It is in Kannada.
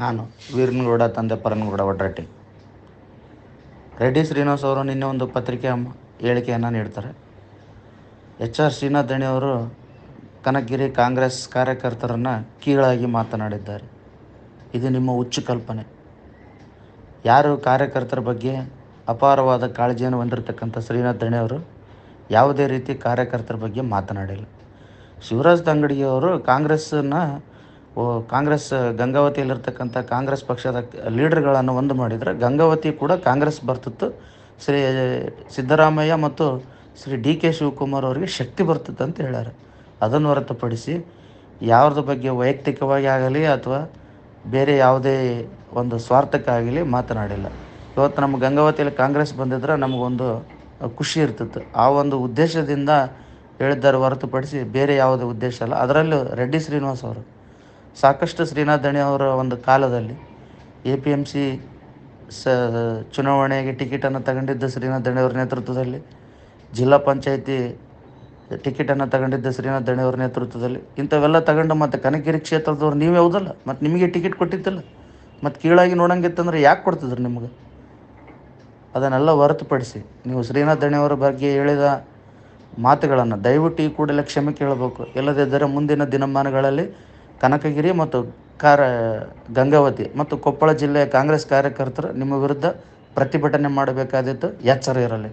ನಾನು, ವೀರನಗೌಡ, ತಂದೆ ಪರನಗೌಡ ಒಡ್ರಟ್ಟಿ ರೆಡ್ಡಿ ಶ್ರೀನಿವಾಸ್ ಅವರು ನಿನ್ನೆ ಒಂದು ಪತ್ರಿಕೆ ಹೇಳಿಕೆಯನ್ನು ನೀಡ್ತಾರೆ. ಎಚ್ ಆರ್ ಶ್ರೀನಾಥ್ ದಣಿ ಅವರು ಕನಕಗಿರಿ ಕಾಂಗ್ರೆಸ್ ಕಾರ್ಯಕರ್ತರನ್ನು ಕೀಳಾಗಿ ಮಾತನಾಡಿದ್ದಾರೆ. ಇದು ನಿಮ್ಮ ಹುಚ್ಚು ಕಲ್ಪನೆ. ಯಾರು ಕಾರ್ಯಕರ್ತರ ಬಗ್ಗೆ ಅಪಾರವಾದ ಕಾಳಜಿಯನ್ನು ಹೊಂದಿರತಕ್ಕಂಥ ಶ್ರೀನಾಥ್ ದಣಿ ಅವರು ಯಾವುದೇ ರೀತಿ ಕಾರ್ಯಕರ್ತರ ಬಗ್ಗೆ ಮಾತನಾಡಿಲ್ಲ. ಶಿವರಾಜ್ ತಂಗಡಿಯವರು ಕಾಂಗ್ರೆಸ್ಸನ್ನು ಕಾಂಗ್ರೆಸ್ ಗಂಗಾವತಿಯಲ್ಲಿರ್ತಕ್ಕಂಥ ಕಾಂಗ್ರೆಸ್ ಪಕ್ಷದ ಲೀಡರ್ಗಳನ್ನು ಒಂದು ಮಾಡಿದರೆ ಗಂಗಾವತಿ ಕೂಡ ಕಾಂಗ್ರೆಸ್ ಬರ್ತಿತ್ತು. ಶ್ರೀ ಸಿದ್ದರಾಮಯ್ಯ ಮತ್ತು ಶ್ರೀ ಡಿ ಕೆ ಶಿವಕುಮಾರ್ ಅವರಿಗೆ ಶಕ್ತಿ ಬರ್ತಿತ್ತು ಅಂತ ಹೇಳ್ಯಾರ. ಅದನ್ನು ಹೊರತುಪಡಿಸಿ ಯಾರ್ದ ಬಗ್ಗೆ ವೈಯಕ್ತಿಕವಾಗಿ ಆಗಲಿ ಅಥವಾ ಬೇರೆ ಯಾವುದೇ ಒಂದು ಸ್ವಾರ್ಥಕ್ಕಾಗಲಿ ಮಾತನಾಡಿಲ್ಲ. ಇವತ್ತು ನಮ್ಮ ಗಂಗಾವತಿಯಲ್ಲಿ ಕಾಂಗ್ರೆಸ್ ಬಂದಿದ್ರೆ ನಮಗೊಂದು ಖುಷಿ ಇರ್ತಿತ್ತು. ಆ ಒಂದು ಉದ್ದೇಶದಿಂದ ಹೇಳಿದ್ದಾರೆ ಹೊರತುಪಡಿಸಿ ಬೇರೆ ಯಾವುದೇ ಉದ್ದೇಶ ಅಲ್ಲ ಅದರಲ್ಲೂ ರೆಡ್ಡಿ ಶ್ರೀನಿವಾಸ್ ಅವರು ಸಾಕಷ್ಟು ಶ್ರೀನಾಥ್ ದಣಿ ಅವರ ಒಂದು ಕಾಲದಲ್ಲಿ ಎ ಪಿ ಎಂ ಸಿ ಸ ಚುನಾವಣೆಗೆ ಟಿಕೆಟನ್ನು ತಗೊಂಡಿದ್ದ ಶ್ರೀನಾಥ್ ದಣಿ ಅವರ ನೇತೃತ್ವದಲ್ಲಿ ಜಿಲ್ಲಾ ಪಂಚಾಯಿತಿ ಟಿಕೆಟನ್ನು ತಗೊಂಡಿದ್ದ ಶ್ರೀನಾಥ್ ದಣಿ ಅವರ ನೇತೃತ್ವದಲ್ಲಿ ಇಂಥವೆಲ್ಲ ತಗೊಂಡು ಮತ್ತು ಕನಕಗಿರಿ ಕ್ಷೇತ್ರದವ್ರು ನೀವು ಹೌದಲ್ಲ? ಮತ್ತು ನಿಮಗೆ ಟಿಕೆಟ್ ಕೊಟ್ಟಿದ್ದಿಲ್ಲ? ಮತ್ತು ಕೀಳಾಗಿ ನೋಡಂಗಿತ್ತಂದ್ರೆ ಯಾಕೆ ಕೊಡ್ತಿದ್ರು ನಿಮ್ಗೆ? ಅದನ್ನೆಲ್ಲ ಹೊರತುಪಡಿಸಿ ನೀವು ಶ್ರೀನಾಥ್ ದಣಿ ಅವರ ಬಗ್ಗೆ ಹೇಳಿದ ಮಾತುಗಳನ್ನು ದಯವಿಟ್ಟು ಈ ಕೂಡಲೇ ಕ್ಷಮೆ ಕೇಳಬೇಕು. ಇಲ್ಲದಿದ್ದರೆ ಮುಂದಿನ ದಿನಮಾನಗಳಲ್ಲಿ ಕನಕಗಿರಿ ಮತ್ತು ಕಾರ ಗಂಗಾವತಿ ಮತ್ತು ಕೊಪ್ಪಳ ಜಿಲ್ಲೆಯ ಕಾಂಗ್ರೆಸ್ ಕಾರ್ಯಕರ್ತರು ನಿಮ್ಮ ವಿರುದ್ಧ ಪ್ರತಿಭಟನೆ ಮಾಡಬೇಕಾದಿತ್ತು ಎಚ್ಚರ ಇರಲಿ.